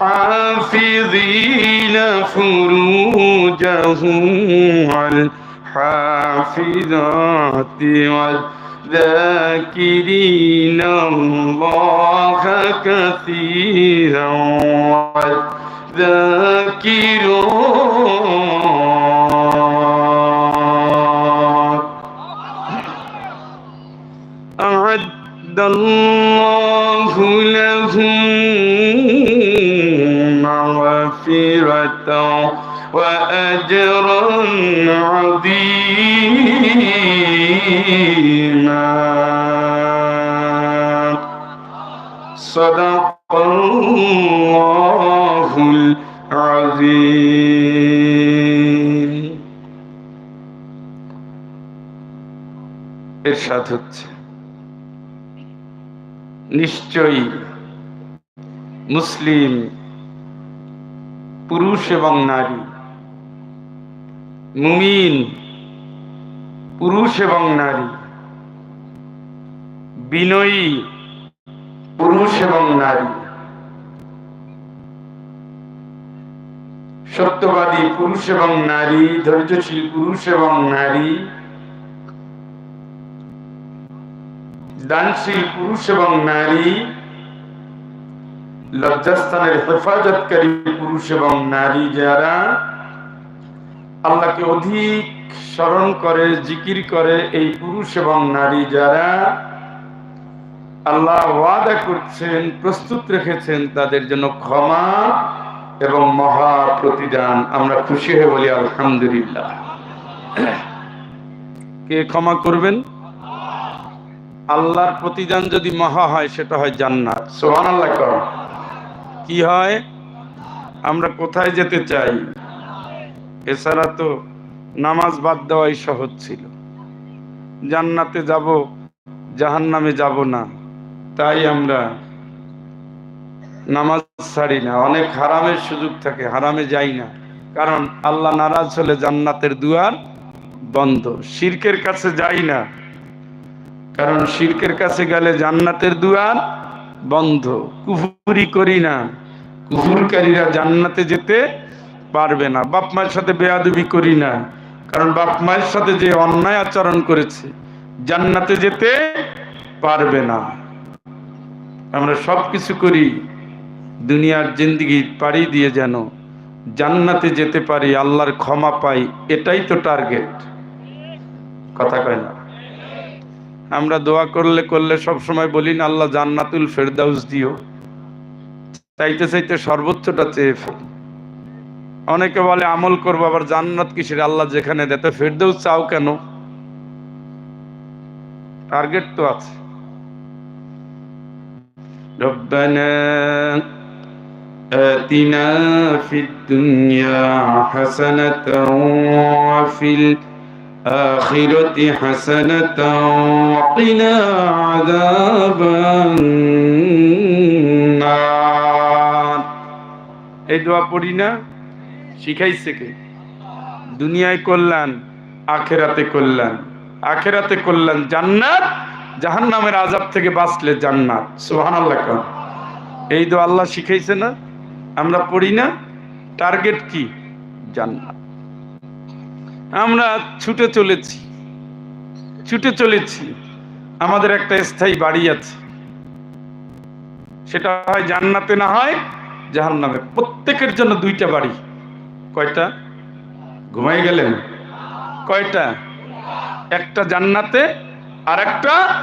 والحافظين فروجهم والحافظات والذاكرين الله كثيرا والذاكرات أعد الله مغفرة وأجرا عظيما صدق الله العظيم এরশাদ হচ্ছে নিশ্চয়ই মুসলিম পুরুষ এবং নারী। মুমিন, পুরুষ এবং নারী। বিনয়ী, পুরুষ এবং নারী। সত্যবাদী পুরুষ এবং নারী, ধৈর্যশীল পুরুষ এবং নারী। দানশীল পুরুষ এবং নারী। লজ্জাস্থানের হেফাজতকারী পুরুষ এবং নারী যারা আল্লাহকে অধিক স্মরণ করে, জিকির করে, এই পুরুষ এবং নারী যারা আল্লাহ ওয়াদা করছেন, প্রস্তুত রেখেছেন, তাদের জন্য ক্ষমা এবং মহা প্রতিদান। আমরা খুশি হয়ে বলি, আলহামদুলিল্লাহ। কে ক্ষমা করবেন? আল্লাহর প্রতিদান যদি মহা হয়, সেটা হয় জান্নাত। সোহান আল্লাহ কর। কি হয়? আমরা কোথায় যেতে চাই? এছাড়া তো নামাজ বাদ দেওয়াই সহজ ছিল। জান্নাতে যাব জাহান নামে যাব না। তাই আমরা নামাজ ছাড়ি না। অনেক হারামের সুযোগ থাকে, হারামে যাই না। কারণ আল্লাহ নারাজ হলে জান্নাতের দুয়ার বন্ধ। শিরকের কাছে যাই না। কারণ শিরকের কাছে গেলে জান্নাতের দুয়ার বন্ধ। কুফুরি করি না। কুফুরকারীরা জান্নাতে যেতে পারবে না। বাপ মায়ের সাথে বেয়াদবি করি না। কারণ বাপ মায়ের সাথে যে অন্যায় আচরণ করেছে, জান্নাতে যেতে পারবে না। আমরা সব কিছু করি, দুনিয়ার জিন্দগি পাড়ি দিয়ে যেন জান্নাতে যেতে পারি, আল্লাহর ক্ষমা পাই, এটাই তো টার্গেট। কথা কয় না। আমরা দোয়া করলে করলে সব সময় বলি না আল্লাহ জান্নাতুল ফেরদাউস দিও চাইতে চাইতে সর্বোচ্চটা চেয়ে ফেলি অনেকে বলে আমল করবো আবার জান্নাত কিসের আল্লাহ যেখানে দেয় তো ফেরদাউস চাও কেন টার্গেট তো আছে ربنا آتنا في الدنيا حسنة وفي الآخرة حسنة وقنا عذاب النار এই দোয়া পড়ি না শিখাইছে কে দুনিয়ায় কল্যাণ আখেরাতে কল্যাণ আখেরাতে কল্যাণ জান্নাত জাহান্নামের আজাব থেকে বাঁচলে জান্নাত সুবহানাল্লাহ কর এই দোয়া আল্লাহ শিখাইছে না আমরা পড়ি না টার্গেট কি জান্নাত আমরা ছুটে চলেছি ছুটে চলেছি। আমাদের একটা স্থায়ী বাড়ি আছে। সেটা হয় জান্নাতে না হয় জাহান্নামে। প্রত্যেকের জন্য দুইটা বাড়ি। কয়টা? ঘুমাই গেলেন? কয়টা? একটা জান্নাতে আর একটা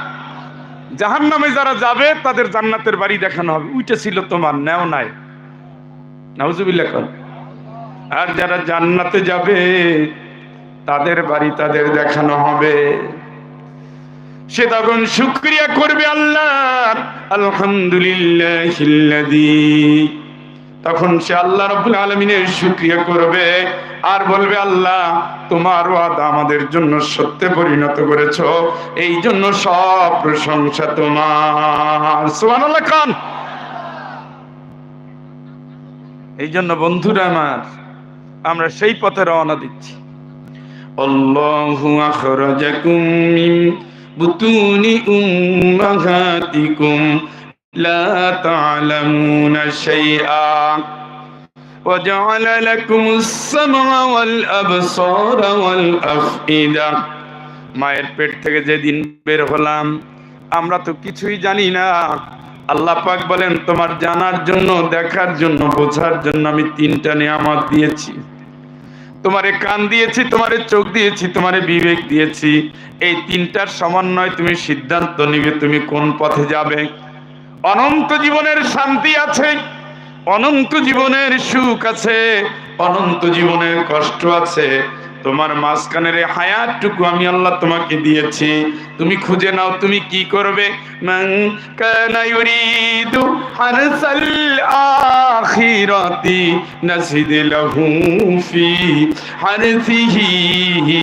জাহান নামে যারা যাবে, তাদের জান্নাতের বাড়ি দেখানো হবে। উইটা ছিল তোমার, নেও নাই। নাউজুবিল্লাহ আর যারা জান্নাতে যাবে তাদের বাড়ি তাদের দেখানো হবে। সে তখন শুক্রিয়া করবে আল্লাহ আলহামদুলিল্লাহ তখন সে আল্লাহ রবুল আলমিনের শুক্রিয়া করবে আর বলবে, আল্লাহ, তোমার ওয়াদা আমাদের জন্য সত্যে পরিণত করেছ। এই জন্য সব প্রশংসা তোমার। সুবহানাল্লাহ খান এই জন্য বন্ধুরা আমার, আমরা সেই পথে রওনা দিচ্ছি। আল্লাহু আখরাজাকুম মিন বুতুনি উম্মাহাতিকুম لا تعلمون شيئا وجعل لكم السمع والأبصار والأفئدة মায়ের পেট থেকে যেদিন বের হলাম আমরা তো কিছুই জানি না আল্লাহ পাক বলেন তোমার জানার জন্য দেখার জন্য বোঝার জন্য আমি তিনটা নিয়ামত দিয়েছি তোমারে কান দিয়েছি, তোমারে চোখ দিয়েছি, তোমারে বিবেক দিয়েছি। এই তিনটার সমন্বয় তুমি সিদ্ধান্ত নিবে, তুমি কোন পথে যাবে। অনন্ত জীবনের শান্তি আছে, অনন্ত জীবনের সুখ আছে, অনন্ত জীবনের কষ্ট আছে তোমার মাঝখানের এই হায়াতটুকু আমি আল্লাহ তোমাকে দিয়েছি। তুমি খুঁজে নাও, তুমি কি করবে? মান কানা ইউরিদু হারসাল আখিরাতি নাজিদ লাহু ফি হারসিহি।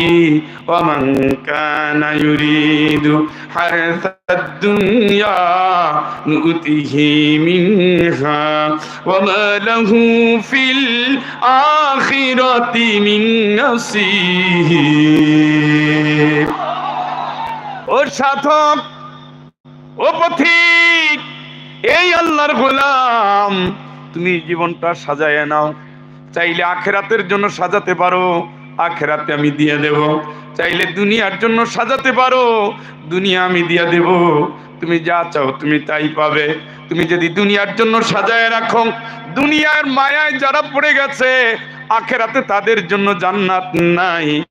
ওয়া মান কানা ইউরিদু হারসাদ নুতিহি মিনহা ওয়া মা লাহু ফিল আখিরাতি মিন নসিব ও সাধক, ও পথিক, এই আল্লাহর গোলাম, তুমি জীবনটা সাজায় নাও। চাইলে আখেরাতের জন্য সাজাতে পারো। আখেরাতে আমি দিয়ে দেব। চাইলে দুনিয়ার জন্য সাজাতে পারো। দুনিয়া আমি দিয়ে দেব। তুমি যা চাও তুমি তাই পাবে। তুমি যদি দুনিয়ার জন্য সাজায় রাখো, দুনিয়ার মায়ায় যারা পড়ে গেছে, আখেরাতে তাদের জন্য জান্নাত নাই।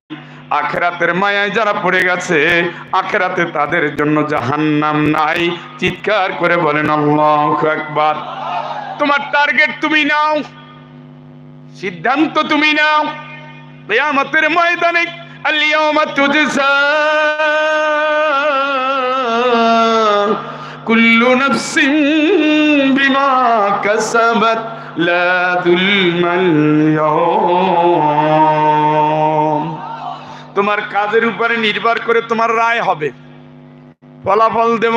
আখেরাতের মায়ায় যারা পড়ে গেছে, আখেরাতে তাদের জন্য জাহান্নাম নাই। চিৎকার করে বলেন, আল্লাহু আকবার। তোমার টার্গেট তুমি নাও। সিদ্ধান্ত তুমি নাও। কিয়ামতের ময়দানে আলিয়াউমা তুজসা কুল্লু নাফসিন বিমা কাসাবাত লা যুলমাল ইয়াউম। তোমার কাজের উপরে নির্ভর করে তোমার রায় হবে। ফলাফল দেব।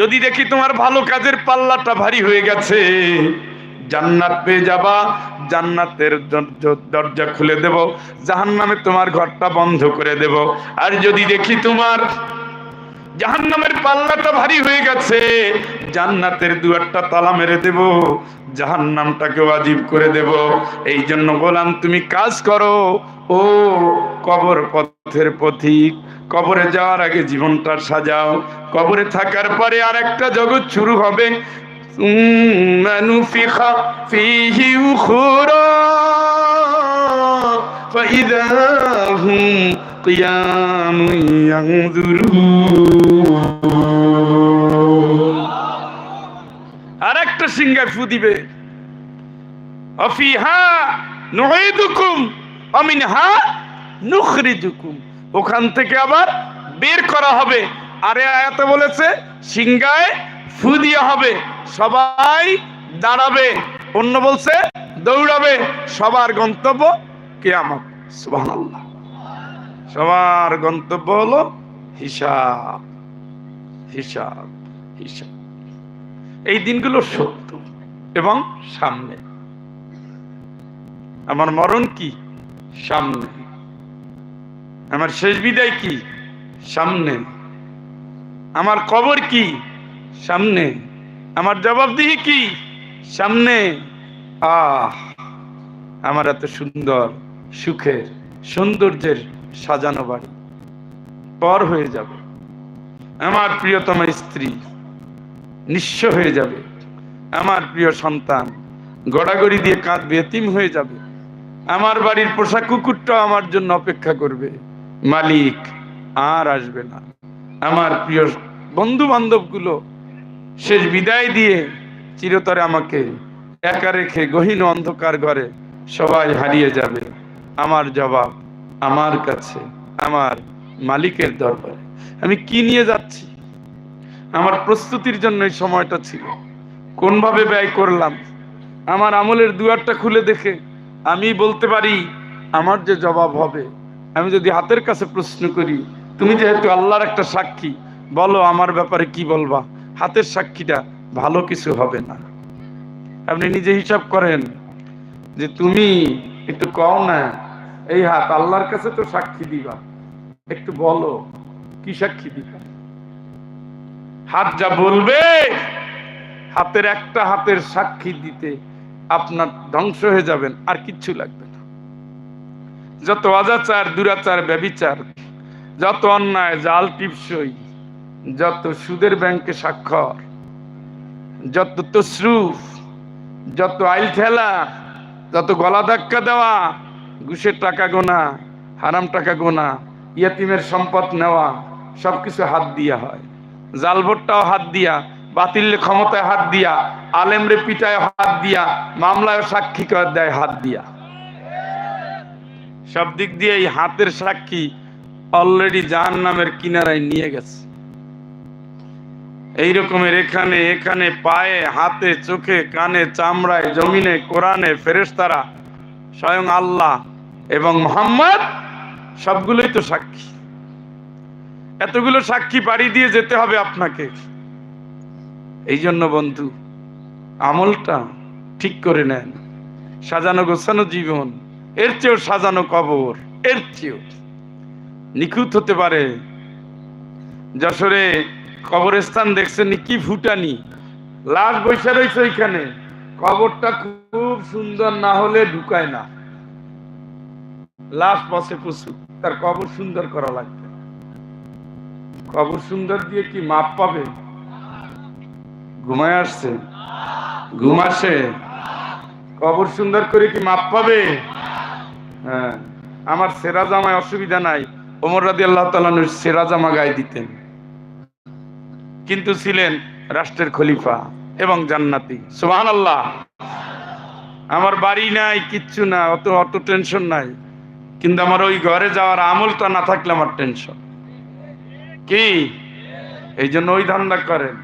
যদি দেখি তোমার ভালো কাজের পাল্লাটা ভারী হয়ে গেছে জান্নাত পেয়ে যাবা, জান্নাতের দরজা- খুলে দেব, জাহান্নামে তোমার ঘরটা বন্ধ করে দেব। আর যদি দেখি তোমার জাহান্নামের পাল্লাটা ভারী হয়ে গেছে, জান্নাতের দুয়ারটা তালা মেরে দেব জাহান জাহান্নামটাকে ওয়াজিব করে দেব। এই জন্য গোলাম, তুমি কাজ করো। ও কবর পথের পথিক কবরে যাওয়ার আগে জীবনটা সাজাও। কবরে থাকার পরে আর একটা জগৎ শুরু হবে। ثم نفخ فيه أخرى فإذا هم قيام ينظرون আর একটা সিংহায় ফু দিবে অফিহা নুঈদুকুম অমিনহা নুখরিজুকুম ওখান থেকে আবার বের করা হবে আরে আয়াতে বলেছে সিংহায় ফু দিয়ে হবে। সবাই দাঁড়াবে। অন্য বলছে, দৌড়াবে। সবার গন্তব্য কেয়ামত। সুবহানাল্লাহ। সবার গন্তব্য হলো হিসাব। হিসাব হিসাব। এই দিনগুলো সত্য এবং সামনে। আমার মরণ কি? সামনে। আমার শেষ বিদায় কি? সামনে। আমার কবর কি? সামনে। আমার জবাবদিহি কি? সামনে। আহ, আমার এত সুন্দর সুখের সৌন্দর্যের সাজানো বাড়ি। পর হয়ে যাবে। আমার প্রিয়তম স্ত্রী নিঃস্ব হয়ে যাবে। আমার প্রিয় সন্তান গড়াগড়ি দিয়ে কাঁদবে বেতিম হয়ে যাবে। আমার বাড়ির পোষা কুকুরটাও আমার জন্য অপেক্ষা করবে। মালিক আর আসবে না। আমার প্রিয় বন্ধু বান্ধবগুলো শেষ বিদায় দিয়ে চিরতরে আমাকে একা রেখে গহীন অন্ধকার ঘরে সবাই হারিয়ে যাবে আমার জবাব আমার কাছে, আমার মালিকের দরবারে। আমি কি নিয়ে যাচ্ছি? আমার প্রস্তুতির জন্য এই সময়টা ছিল। কোনভাবে ব্যয় করলাম? আমার আমলের দুয়ারটা খুলে দেখে আমি বলতে পারি, আমার যে জবাব হবে, আমি যদি হাতের কাছে প্রশ্ন করি, তুমি যেহেতু আল্লাহর একটা সাক্ষী, বলো আমার ব্যাপারে কি বলবা? হাতের সাক্ষীটা ভালো কিছু হবে না। আপনি নিজে হিসাব করেন যে তুমি একটু কও না, এই হাত আল্লাহর কাছে তো সাক্ষী দিবা। একটু বলো, কি সাক্ষী দিবা? হাত যা বলবে, হাতের একটা হাতের সাক্ষী দিতে আপনার ধ্বংস হয়ে যাবেন, আর কিচ্ছু লাগবে না। যত অজাচার, দুরাচার, ব্যবিচার, যত অন্যায়, জাল টিপসই যত সুদের ব্যাংকে স্বাক্ষর, যত তসরুফ, যত আইল ঠেলা, যত গলা ধাক্কা দেওয়া, ঘুষের টাকা গোনা, হারাম টাকা গোনা, ইয়াতিমের সম্পদ নেওয়া, সবকিছু হাত দিয়া হয়। জাল ভোটটাও হাত দিয়া বাতিল ক্ষমতায় হাত দিয়া, আলেমরে পিটায় হাত দিয়া মামলায় সাক্ষী কর দেয় হাত দিয়া। সব দিক দিয়ে এই হাতের সাক্ষী অলরেডি জাহান নামের কিনারায় নিয়ে গেছে। এই রকমের এখানে এখানে পায়ে, হাতে, চোখে, কানে, চামড়ায়, জমিনে, কোরআনে ফেরেশতারা স্বয়ং আল্লাহ এবং মোহাম্মদ সবগুলোই তো সাক্ষী। এতগুলো সাক্ষী বাড়ি দিয়ে যেতে হবে আপনাকে। এই জন্য বন্ধু, আমলটা ঠিক করে নেন। সাজানো গোছানো জীবন, এর চেয়েও সাজানো কবর, এর চেয়েও। নিখুঁত হতে পারে যশোরে কবরস্থান দেখছেন কি ফুটানি লাশ বসে রয়েছে ওইখানে। কবরটা খুব সুন্দর, না হলে ঢুকায় না। লাশ পথে পশু তার কবর সুন্দর করা লাগবে। কবর সুন্দর দিয়ে কি মাপ পাবে? ঘুমায় আসছে? ঘুম আসে কবর সুন্দর করে কি মাপ পাবে? হ্যাঁ। আমার সেরা জামায় অসুবিধা নাই। ওমর রাদি আল্লাহ তালানুর সেরা জামা গায়ে দিতেন। কিন্তু ছিলেন রাষ্ট্রের খলিফা এবং জান্নাতি। সুহান আল্লাহ আমার বাড়ি নাই, কিচ্ছু না, অত অত টেনশন নাই। কিন্তু আমার ওই ঘরে যাওয়ার আমলটা না থাকলে আমার টেনশন কি? এই জন্য ওই ধান্দা করেন।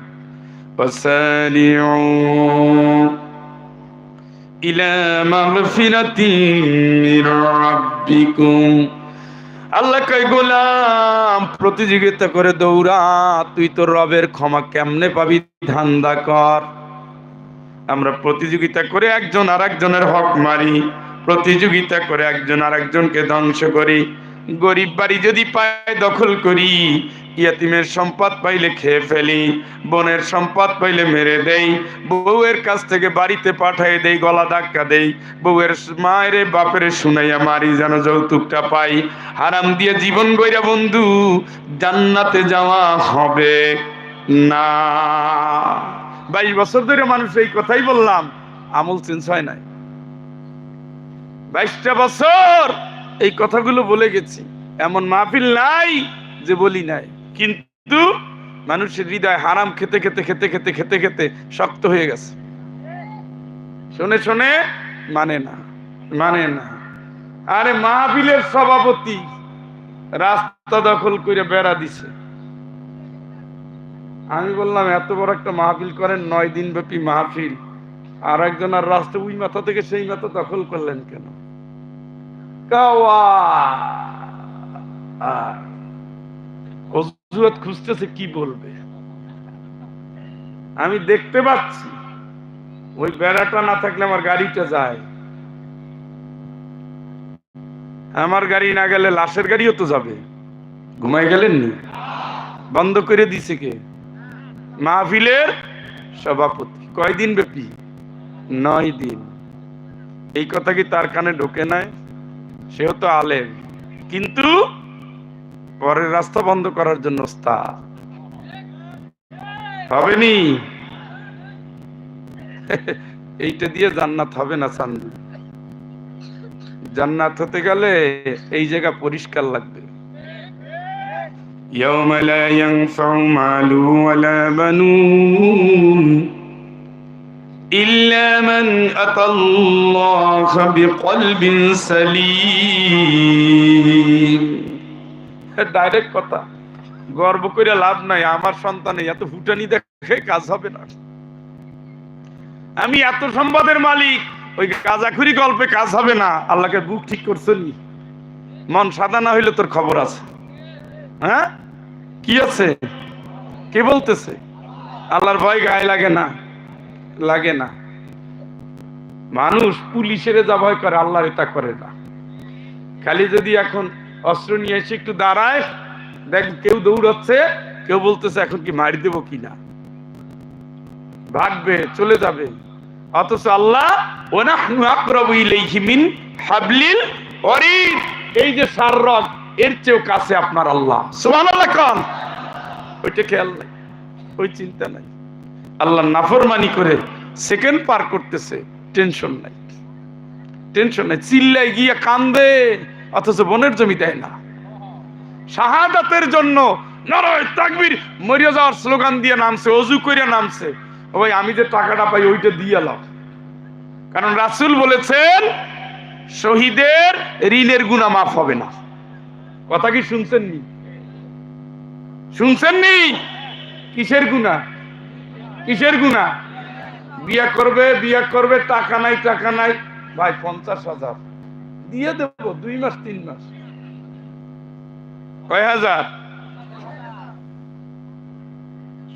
ইলা মাগফিরাতিন মির রাব্বিকুম। আল্লাহ কই গোলাম, প্রতিযোগিতা করে দৌড়া। তুই তো রবের ক্ষমা কেমনে পাবি ধান্দা কর। আমরা প্রতিযোগিতা করে একজন আর একজনের হক মারি, প্রতিযোগিতা করে একজন আর একজনকে ধ্বংস করি। গরিব বাড়ি যদি পায় দখল করি, ইয়াতিমের সম্পদ পাইলে খেয়ে ফেলি, বোনের সম্পদ পাইলে মেরে দেই, বউয়ের কাছ থেকে বাড়িতে পাঠাই দেই, গলা ধাক্কা দেই, বউয়ের মায়ের বাপের শুনাইয়া মারি যেন যৌতুকটা পাই। হারাম দিয়ে জীবন গইরা বন্ধু, জান্নাতে যাওয়া হবে না। বাইশ বছর ধরে মানুষ এই কথাই বললাম, আমল চেঞ্জ হয় নাই। বাইশটা বছর এই কথাগুলো বলে গেছি। এমন মাহফিল নাই যে বলি নাই। কিন্তু মানুষের হৃদয় হারাম খেতে খেতে খেতে খেতে খেতে খেতে শক্ত হয়ে গেছে। শোনে শোনে মানে না মানে না। আরে মাহফিলের সভাপতি রাস্তা দখল করে বেড়া দিছে। আমি বললাম, এত বড় একটা মাহফিল করেন, নয় দিন ব্যাপী মাহফিল। আর একজন আর রাস্তা ওই মাথা থেকে সেই মাথা দখল করলেন কেন? অজুহাত খুঁজতেছে কি বলবে? আমি দেখতে পাচ্ছি, ওই বেড়াটা না থাকলে আমার গাড়িটা যায়। আমার গাড়ি না গেলে লাশের গাড়িও তো যাবে। ঘুমাই গেলেন নি বন্ধ করে দিছে কে? মাহফিলের সভাপতি। কয়দিন ব্যাপী? নয় দিন। এই কথা কি তার কানে ঢোকে নাই? সেও তো আলেম কিন্তু পরের রাস্তা বন্ধ করার জন্য ওস্তাদ হবে নি এইটা দিয়ে জান্নাত হবে না চান্দু জান্নাত হতে গেলে এই জায়গা পরিষ্কার লাগবে يوم لا ينفع مال ولا بنون إلا من أتى الله بقلب سليم ডাইরেক্ট কথা গর্ব করে লাভ নাই আমার সন্তানে এত ফুটানি দেখে কাজ হবে না আমি এত সম্পদের মালিক ওই কাজাখুরি গল্পে কাজ হবে না আল্লাহকে বুক ঠিক করছো নি মন সাদা না হইলে তোর খবর আছে হ্যাঁ কি আছে কে বলতেছে আল্লাহর ভয় গায়ে লাগে না লাগে না। মানুষ পুলিশের যা ভয় করে আল্লাহর এটা করে না। খালি যদি এখন অস্ত্র নিয়ে এসে একটু দাঁড়ায়, দেখ কেউ দৌড়াচ্ছে, কেউ বলতেছে, এখন কি মারি দেবো কিনা ভাগবে, চলে যাবে। অথচ আল্লাহ, ওনাহনু আকরাবু ইলাইহি মিন হাবলিল ওয়ারিদ। এই যে সার রগ এর চেয়েও কাছে আপনার আল্লাহ। সুবহানাল্লাহ কোন। ওইটা খেয়াল নাই, ওই চিন্তা নাই। আল্লাহ নাফরমানি করে সেকেন্ড পার করতেছে। টেনশন নাই। টেনশন নাই। চিল্লাই গিয়ে কান্দে, অথচ বনের জমি দেয় না। শাহাদাতের জন্য নরয়, তাকবীর মরিয়া যাওয়ার স্লোগান দিয়ে নামছে, অজু করে নামছে। ওই আমি যে টাকাটা পাই ওইটা দিয়ে এলাম। কারণ রাসূল বলেছেন, শহীদের ঋণের গুণা মাফ হবে না। কথা কি শুনছেন নি? শুনছেন নি? কিসের গুণা কিসের গুণা বিয়া করবে বিয়া করবে, টাকা নাই টাকা নাই। ভাই, পঞ্চাশ হাজার। দিয়ে দেব, দুই মাস, তিন মাস। কয় হাজার?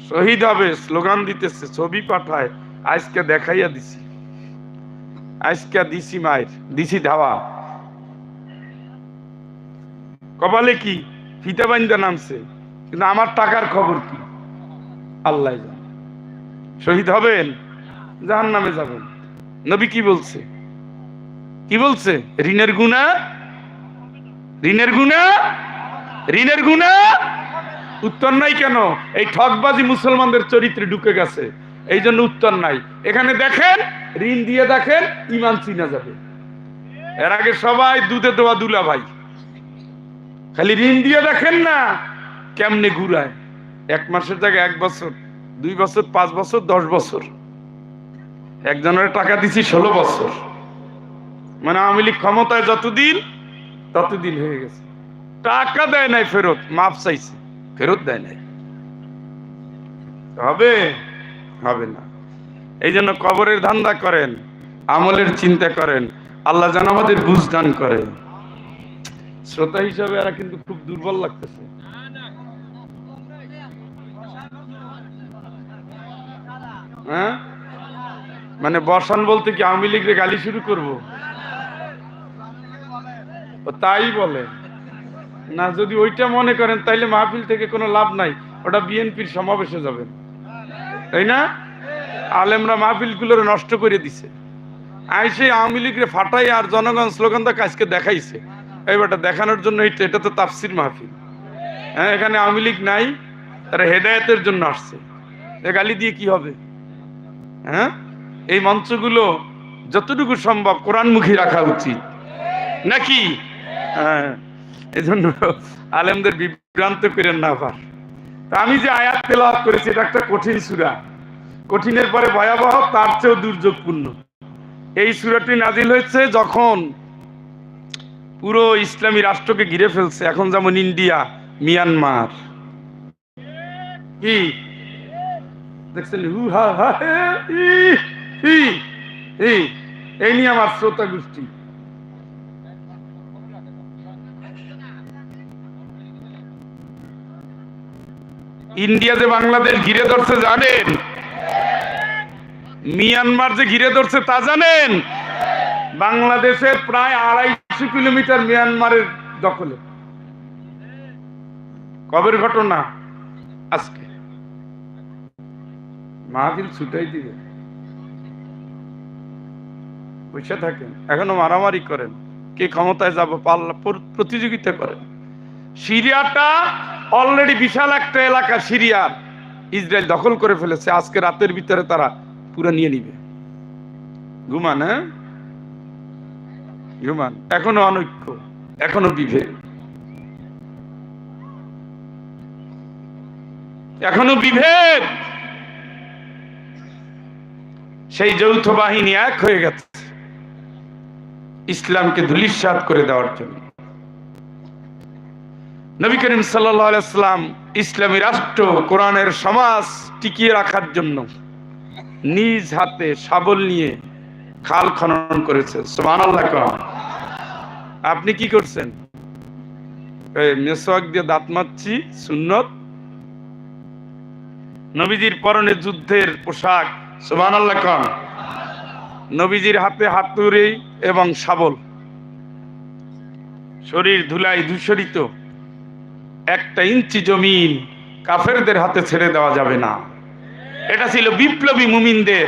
শহীদ হবে, স্লোগান দিতেছে, ছবি পাঠায়। আজকে দেখাইয়া দিছি। আজকে দিছি মায়ের, দিছি ধাওয়া। কপালে কি? ফিতা বাইন্দা নামছে। কিন্তু আমার টাকার খবর কি? আল্লাহ শহীদ হবেন জাহান নামে যাবেন। নবী কি বলছে? কি বলছে? ঋণের গুণা? ঋণের গুণা? ঋণের গুণা? উত্তর নাই কেন? এই ঠকবাজি মুসলমানদের চরিত্রে ঢুকে গেছে। এই জন্য উত্তর নাই। এখানে দেখেন, ঋণ দিয়ে দেখেন ইমান চিনা যাবে। এর আগে সবাই দুধে দেওয়া দুলা ভাই। খালি ঋণ দিয়ে দেখেন না, কেমনে ঘুরায়। এক মাসের জায়গায় এক বছর। দুই বছর, পাঁচ বছর, দশ বছর। একজনের টাকা দিছি ষোলো বছর। মানে আওয়ামী লীগ ক্ষমতায় যতদিন, ততদিন হয়ে গেছে। টাকা দেয় নাই ফেরত মাপ চাইছে। ফেরত দেয় নাই। হবে? হবে না। এই জন্য কবরের ধান্দা করেন, আমলের চিন্তা করেন, আল্লাহ যেন আমাদের বুঝ দান করে শ্রোতা হিসাবে এরা কিন্তু খুব দুর্বল লাগতেছে। হ্যাঁ? মানে বর্ষান বলতে কি আওয়ামী লীগের গালি শুরু করব? তাই বলে। না, যদি ওইটা মনে করেন, তাইলে মাহফিল থেকে কোনো লাভ নাই। ওটা বিএনপির সমাবেশে যাবেন তাই না? আলেমরা মাহফিলগুলোর নষ্ট করে দিছে। আইসে আওয়ামী লীগরে ফাটাই আর জনগণ স্লোগান দা আজকে দেখাইছে। এইবারটা দেখানোর জন্য এটা তো তাফসির মাহফিল। হ্যাঁ এখানে আওয়ামী লীগ নাই, তারা হেদায়েতের জন্য আসছে। গালি দিয়ে কি হবে? হ্যাঁ? এই মঞ্চগুলো যতটুকু সম্ভব কোরআনমুখী রাখা উচিত। নাকি? হ্যাঁ এই জন্য আলেমদের বিভ্রান্ত করেন না আবার আমি যে আয়াত তেলাওয়াত করেছি, এটা একটা কঠিন সুরা। কঠিনের পরে ভয়াবহ, তার চেয়েও দুর্যোগপূর্ণ। এই সুরাটি নাজিল হয়েছে যখন পুরো ইসলামী রাষ্ট্রকে ঘিরে ফেলছে। এখন যেমন ইন্ডিয়া, মিয়ানমার। কি? দেখছেন, হু, হা হা। এই নিয়ে আমার শ্রোতা গোষ্ঠী। ইন্ডিয়া যে বাংলাদেশ ঘিরে ধরছে, জানেন? মিয়ানমার যে ঘিরে ধরছে, তা জানেন? বাংলাদেশের প্রায় আড়াইশো কিলোমিটার মিয়ানমারের দখলে। কবের ঘটনা? আজকে। মাহফিল ছুটাই দিবে। বসে থাকেন, এখনও মারামারি করেন। কে ক্ষমতায় যাব, পাল্লা প্রতিযোগিতা করেন। সিরিয়াটা অলরেডি বিশাল একটা এলাকা সিরিয়ার ইসরায়েল দখল করে ফেলেছে, আজকে রাতের ভিতরে তারা পুরো নিয়ে নিবে। ঘুমান হ্যাঁ? ঘুমান, এখনও অনৈক্য, এখনও বিভেদ। এখনও বিভেদ! সেই যৌথ বাহিনী এক হয়ে গেছে ইসলামকে ধুলিস্বাদ করে দেওয়ার জন্য। নবী করিম সাল্লাম ইসলামী রাষ্ট্র, কোরআনের সমাজ টিকিয়ে রাখার জন্য নিজ হাতে শাবল নিয়ে খাল খনন করেছে। আপনি কি করছেন? মেসোয়াক দিয়ে দাঁত মারছি সুন্নত? নবীজির পরনে যুদ্ধের পোশাক সুবহানাল্লাহ কন। নবীজির হাতে হাতুড়ি এবং শাবল। শরীর ধুলাই ধূসরিত। একটা ইঞ্চি জমিন কাফেরদের হাতে ছেড়ে দেওয়া যাবে না। এটা ছিল বিপ্লবী মুমিনদের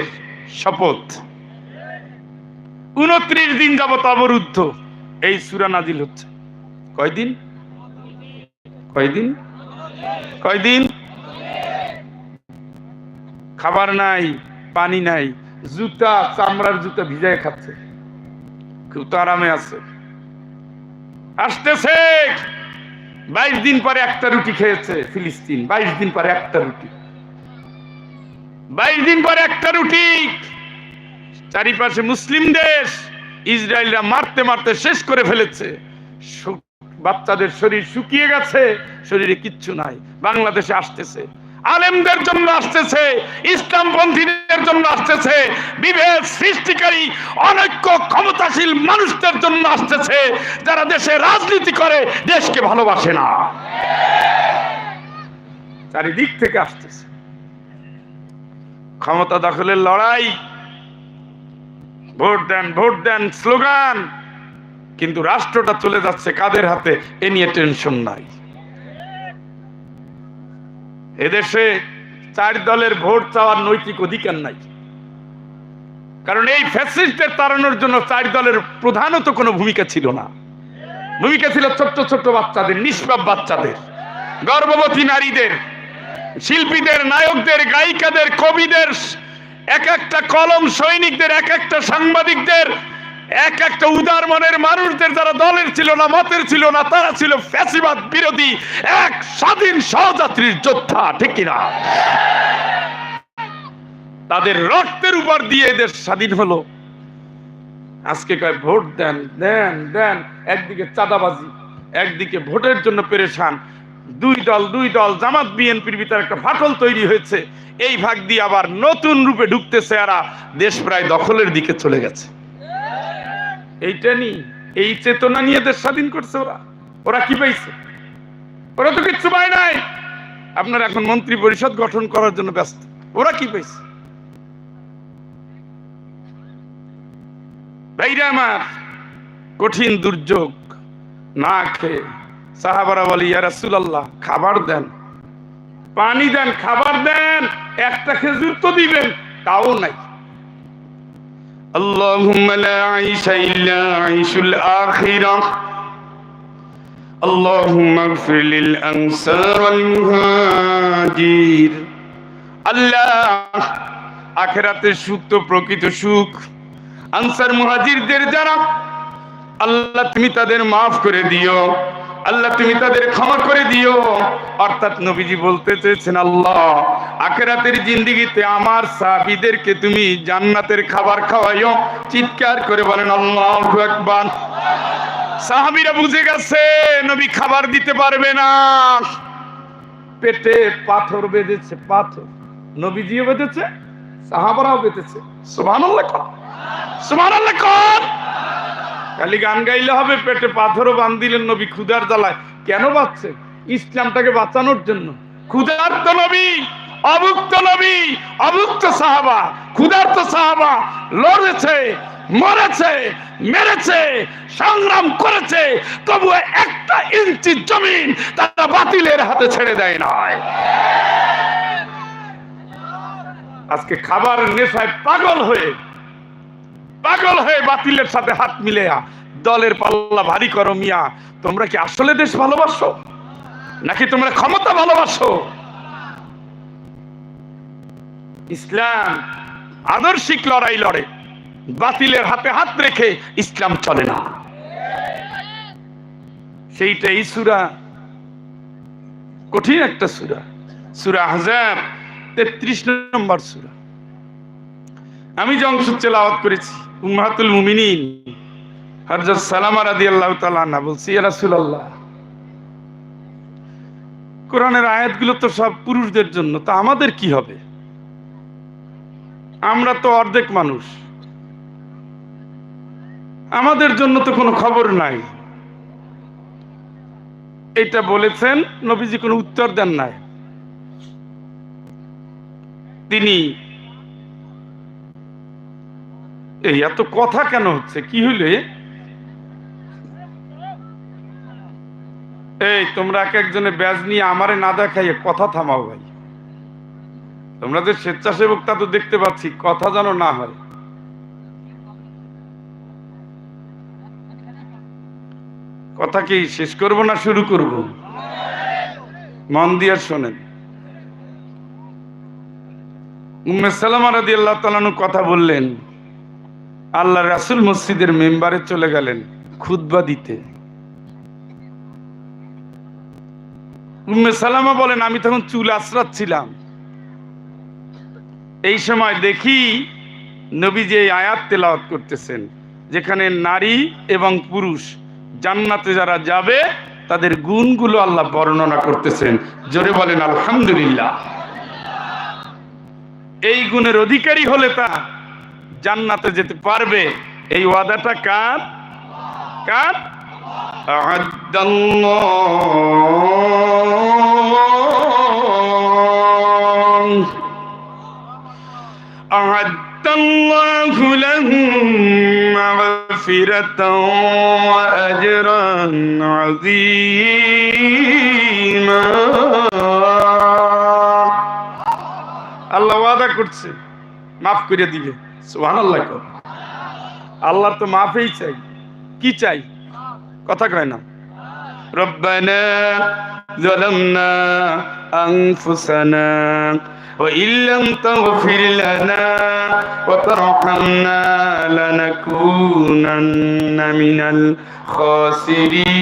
শপথ। উনত্রিশ দিন যাবত অবরুদ্ধ। এই সুরা নাজিল হচ্ছে। কয়দিন? কয়দিন? কয়দিন? খাবার নাই। পানি নাই, জুতা, চামড়ার জুতা ভিজায় খাচ্ছে। খুব তো আরামে আছে। আসতেছে! বাইশ দিন পরে একটা রুটি খেয়েছে ফিলিস্তিন, বাইশ দিন পরে একটা রুটি। বাইশ দিন পরে একটা রুটি! চারিপাশে মুসলিম দেশ, ইসরায়েলরা মারতে মারতে শেষ করে ফেলেছে। বাচ্চাদের শরীর শুকিয়ে গেছে, শরীরে কিচ্ছু নাই। বাংলাদেশে আসতেছে। আলেমদের জন্য আসতেছে, ইসলামপন্থীদের জন্য আসতেছে, বিভেদ সৃষ্টিকারী, অনৈক্য, ক্ষমতাশীল মানুষদের জন্য আসতেছে, যারা দেশে রাজনীতি করে, দেশকে ভালোবাসে না। চারিদিক থেকে আসতেছে। ক্ষমতা দখলের লড়াই, ভোট দেন ভোট দেন, স্লোগান, কিন্তু রাষ্ট্রটা চলে যাচ্ছে কাদের হাতে, এ নিয়ে টেনশন নাই। এদেশে চার দলের ভোট চাওয়ার নৈতিক অধিকার নাই। কারণ এই ফ্যাসিস্টদের তাড়ানোর জন্য চার দলের প্রধানত কোনো ভূমিকা ছিল না। ভূমিকা ছিল ছোট্ট ছোট্ট বাচ্চাদের, নিষ্পাপ বাচ্চাদের, গর্ভবতী নারীদের, শিল্পীদের, নায়কদের, গায়িকাদের, কবিদের, এক একটা কলম সৈনিকদের, এক একটা সাংবাদিকদের এক একটা উদার মনের মানুষদের যারা দলের ছিল না, মতের ছিল না, তারা ছিল ফ্যাসিবাদ বিরোধী, এক স্বাধীন সহযাত্রীর যোদ্ধা, ঠিক কিনা? তাদের রক্তের উপর দিয়ে এদের স্বাধীন হলো। আজকে কয় ভোট দেন দেন দেন, একদিকে চাঁদাবাজি, একদিকে ভোটের জন্য পেরেশান। দুই দল দুই দল, জামাত বিএনপির ভিতরে একটা ফাটল তৈরি হয়েছে। এই ভাগ দিয়ে আবার নতুন রূপে ঢুকতেছে এরা, দেশ প্রায় দখলের দিকে চলে গেছে। এইটা নি, এই চেতনা নিয়ে দেশ স্বাধীন করছে ওরা। ওরা কি পাইছে? ওরা তো কিচ্ছু পায় নাই। আপনার এখন মন্ত্রী পরিষদ গঠন করার জন্য ব্যস্ত। ওরা কি পাইছে? ভাইরা আমার, কঠিন দুর্যোগ না খেয়ে সাহাবারা বলি, ইয়া রাসূলুল্লাহ, খাবার দেন। পানি দেন, খাবার দেন, একটা খেজুর তো দিবেন, তাও নাই। اللهم لا عيش إلا عيش الآخرة اللهم اغفر للأنصار والمهاجر আল্লাহ আখেরাতের সুখ তো প্রকৃত সুখ আনসার মুহাজিরদের যারা আল্লাহ তুমি তাদের মাফ করে দিও আল্লাহ, তুমি তাদের ক্ষমা করে দিও। অর্থাৎ নবীজি বলতে চেয়েছেন, আল্লাহ, আখেরাতের জিন্দিগিতে আমার সাহাবীদেরকে তুমি জান্নাতের খাবার খাওয়াইও। চিৎকার করে বলেন, আল্লাহু আকবার। সাহাবীরা বুঝে গেছে, নবী খাবার দিতে পারবে না। পেটে পাথর বেঁধেছে, পাথর। নবীজিও বেঁধেছে, সাহাবারাও বেঁধেছে। সুবহানাল্লাহ কর। সুবহানাল্লাহ কর। খালি গান গাইলে হবে, পেটে পাথরও বান্ধিলেন নবী ক্ষুধার জ্বালায়। কেন বাঁচছে? ইসলামটাকে বাঁচানোর জন্য। ক্ষুধার্ত নবী, অভুক্ত নবী, অভুক্ত সাহাবা, ক্ষুধার্ত সাহাবা লড়েছে, মরেছে, মেরেছে, সংগ্রাম করেছে তবু একটা ইঞ্চি জমিন তারা বাতিলের হাতে ছেড়ে দেয় নয় আজকে খাবার নেশায় পাগল হয়ে পাগল হয়ে বাতিলের সাথে হাত মিলে দলের পাল্লা ভারী করো মিয়া। তোমরা কি আসলে দেশ ভালোবাসো? নাকি তোমরা ক্ষমতা ভালোবাসো? ইসলাম আদর্শিক লড়াই লড়ে। বাতিলের হাতে হাত রেখে ইসলাম চলে না। সেইটা এই সুরা। কঠিন একটা সুরা। সুরা হাজার তেত্রিশ নম্বর সুরা। আমি যে অংশ তেলাওয়াত করেছি মুমিনিন। সালামা বলছি কোরআনের আয়াতগুলো তো সব পুরুষদের জন্য, তা আমাদের কি হবে? আমরা তো অর্ধেক মানুষ। আমাদের জন্য তো কোনো খবর নাই। এটা বলেছেন, নবীজি কোনো উত্তর দেন নাই। তিনি এই এত কথা কেন হচ্ছে? কি হইলে এই, তোমরা এক একজনে ব্যাজ নিয়ে আমারে না দেখাইয়ে কথা থামাও ভাই। তোমরা যে স্বেচ্ছাসেবক তা তো দেখতে পাচ্ছি, কথা যেন না হয়। কথা কি শেষ করব না শুরু করব? মন দিয়ে শোনেন। উম্মে সালামা রাদিয়াল্লাহু তাআলা কথা বললেন আল্লাহ রাসূল মসজিদের মেম্বারে চলে গেলেন খুতবা দিতে। উম্মে সালামা বলেন, আমি তখন চুল আশ্রাচ্ছিলাম এই সময় দেখি নবী যে আয়াত তেলাওয়াত করতেছেন, যেখানে নারী এবং পুরুষ জান্নাতে যারা যাবে, তাদের গুণগুলো আল্লাহ বর্ণনা করতেছেন। জোরে বলেন, আলহামদুলিল্লাহ। এই গুণের অধিকারী হলে তা জান্নাতে যেতে পারবে এই ওয়াদাটা কার কার أعد الله أعد الله لهم مغفرة وأجرا عظيما আল্লাহ ওয়াদা করছে মাফ করে দিবে সুহান আল্লাহ আল্লাহর তো মাফই চাই কি চাই কথা কয় না ربنا ظلمنا أنفسنا وإن لم تغفر لنا وترحمنا لنكونن من الخاسرين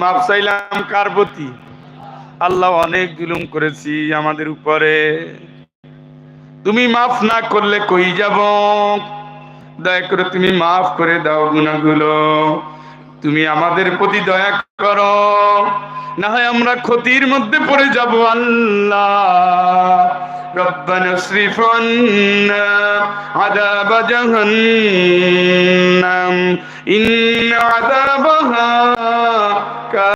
মাপ চাইলাম কার প্রতি আল্লাহ অনেক জুলুম করেছি আমাদের উপরে তুমি মাফ না করলে কই যাব দয়া করে তুমি মাফ করে দাও গুণাগুলো তুমি আমাদের প্রতি দয়া করো না হয় আমরা ক্ষতির মধ্যে পড়ে যাব আল্লাহ ربنا اصرف عنا عذاب جهنم إن عذابها